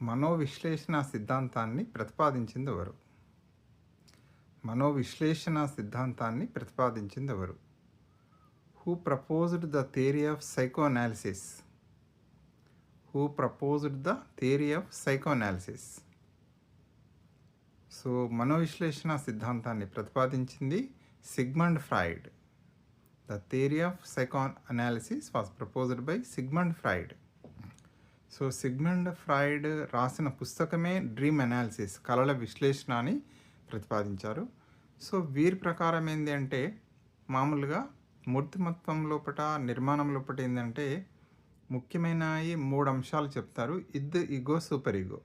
మనోవిశ్లేషణ సిద్ధాంతాన్ని ప్రతిపాదించింది ఎవరు మనోవిశ్లేషణ సిద్ధాంతాన్ని ప్రతిపాదించింది ఎవరు who proposed the theory of psychoanalysis who proposed the theory of psychoanalysis so మనోవిశ్లేషణ సిద్ధాంతాన్ని ప్రతిపాదించింది Sigmund Freud the theory of psychoanalysis was proposed by Sigmund Freud so Sigmund Freud రాసిన పుస్తకమే డ్రీమ్ అనాలిసిస్ కళల విశ్లేషణ అని ప్రతిపాదించారు. సో వీరి ప్రకారం ఏంటి అంటే మామూలుగా మూర్తిమత్వం లోపట నిర్మాణం లోపట ఏంటంటే ముఖ్యమైన ఈ మూడు అంశాలు చెప్తారు. ఇద్ ఇగో సూపర్ ఇగో.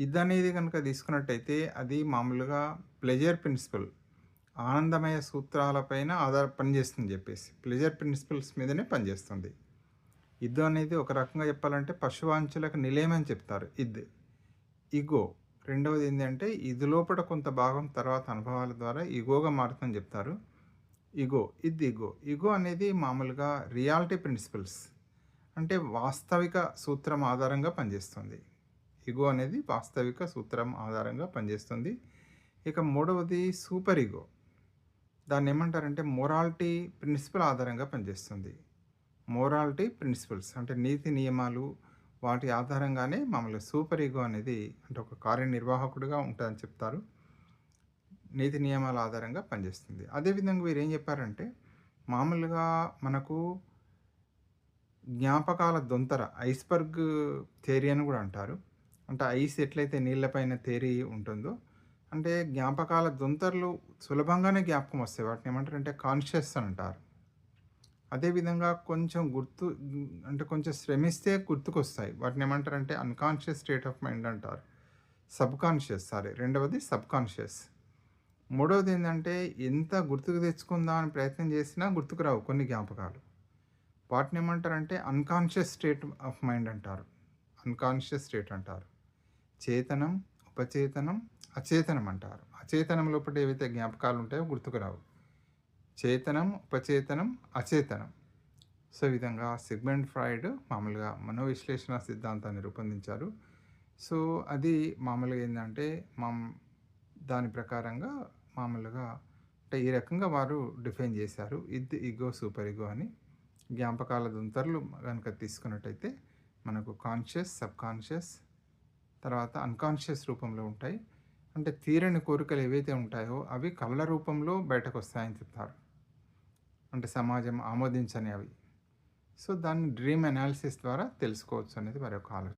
ఇద్ అనేది కనుక తీసుకున్నట్టయితే అది మామూలుగా ప్లెజర్ ప్రిన్సిపల్ ఆనందమయ సూత్రాలపైన ఆధార పనిచేస్తుంది చెప్పేసి ప్లెజర్ ప్రిన్సిపల్స్ మీదనే పనిచేస్తుంది. ఇద్దు అనేది ఒక రకంగా చెప్పాలంటే పశువాంచులకు నిలయమని చెప్తారు ఇద్ ఇగో రెండవది ఏంటంటే ఇది లోపల కొంత భాగం తర్వాత అనుభవాల ద్వారా ఇగోగా మారుతుందని చెప్తారు. ఇగో ఇది ఇగో. ఇగో అనేది మామూలుగా రియాలిటీ ప్రిన్సిపల్స్. అంటే వాస్తవిక సూత్రం ఆధారంగా పనిచేస్తుంది. ఇగో అనేది వాస్తవిక సూత్రం ఆధారంగా పనిచేస్తుంది. ఇక మూడవది సూపర్ ఇగో. దాన్ని ఏమంటారంటే మొరాలిటీ ప్రిన్సిపల్ ఆధారంగా పనిచేస్తుంది. మోరాలిటీ ప్రిన్సిపల్స్ అంటే నీతి నియమాలు వాటి ఆధారంగానే మమ్మల్ని సూపర్ ఈగో అనేది అంటే ఒక కార్యనిర్వాహకుడిగా ఉంటుందని చెప్తారు. నీతి నియమాల ఆధారంగా పనిచేస్తుంది. అదేవిధంగా వీరు ఏం చెప్పారంటే మామూలుగా మనకు జ్ఞాపకాల దొంతర ఐస్బర్గ్ థేరీ అని కూడా అంటారు. అంటే ఐస్ ఎట్లయితే నీళ్ళపైన తేరి ఉంటుందో అంటే జ్ఞాపకాల దొంతరలు సులభంగానే జ్ఞాపకం వస్తాయి. వాటిని ఏమంటారు అంటే కాన్షియస్ అని అంటారు. అదేవిధంగా కొంచెం గుర్తు అంటే కొంచెం శ్రమిస్తే గుర్తుకొస్తాయి. వాటిని ఏమంటారంటే అన్కాన్షియస్ స్టేట్ ఆఫ్ మైండ్ అంటారు. సబ్కాన్షియస్ సారీ రెండవది సబ్కాన్షియస్ మూడవది ఏంటంటే ఎంత గుర్తుకు తెచ్చుకుందాం అని ప్రయత్నం చేసినా గుర్తుకు రావు కొన్ని జ్ఞాపకాలు. వాటిని ఏమంటారంటే అన్కాన్షియస్ స్టేట్ ఆఫ్ మైండ్ అంటారు. అన్కాన్షియస్ స్టేట్ అంటారు. చేతనం ఉపచేతనం అచేతనం అంటారు. అచేతనం లోపల ఏవైతే జ్ఞాపకాలు ఉంటాయో గుర్తుకు రావు. చేతనం ఉపచేతనం అచేతనం. సో ఈ విధంగా సిగ్మెంట్ ఫ్రాయిడ్ మామూలుగా మనోవిశ్లేషణ సిద్ధాంతాన్ని రూపొందించారు. సో అది మామూలుగా ఏంటంటే మా దాని ప్రకారంగా మామూలుగా అంటే ఈ రకంగా వారు డిఫైన్ చేశారు. ఇది ఇగో సూపర్ ఇగో అని. జ్ఞాపకాల దుంతర్లు కనుక తీసుకున్నట్టయితే మనకు కాన్షియస్ సబ్ కాన్షియస్ తర్వాత అన్కాన్షియస్ రూపంలో ఉంటాయి. అంటే తీరని కోరికలు ఏవైతే ఉంటాయో అవి కళ్ళ రూపంలో బయటకు వస్తాయని చెప్తారు. అంటే సమాజం ఆమోదించని అవి. సో దాన్ని డ్రీమ్ అనాలిసిస్ ద్వారా తెలుసుకోవచ్చు అనేది మరి యొక్క ఆలోచన.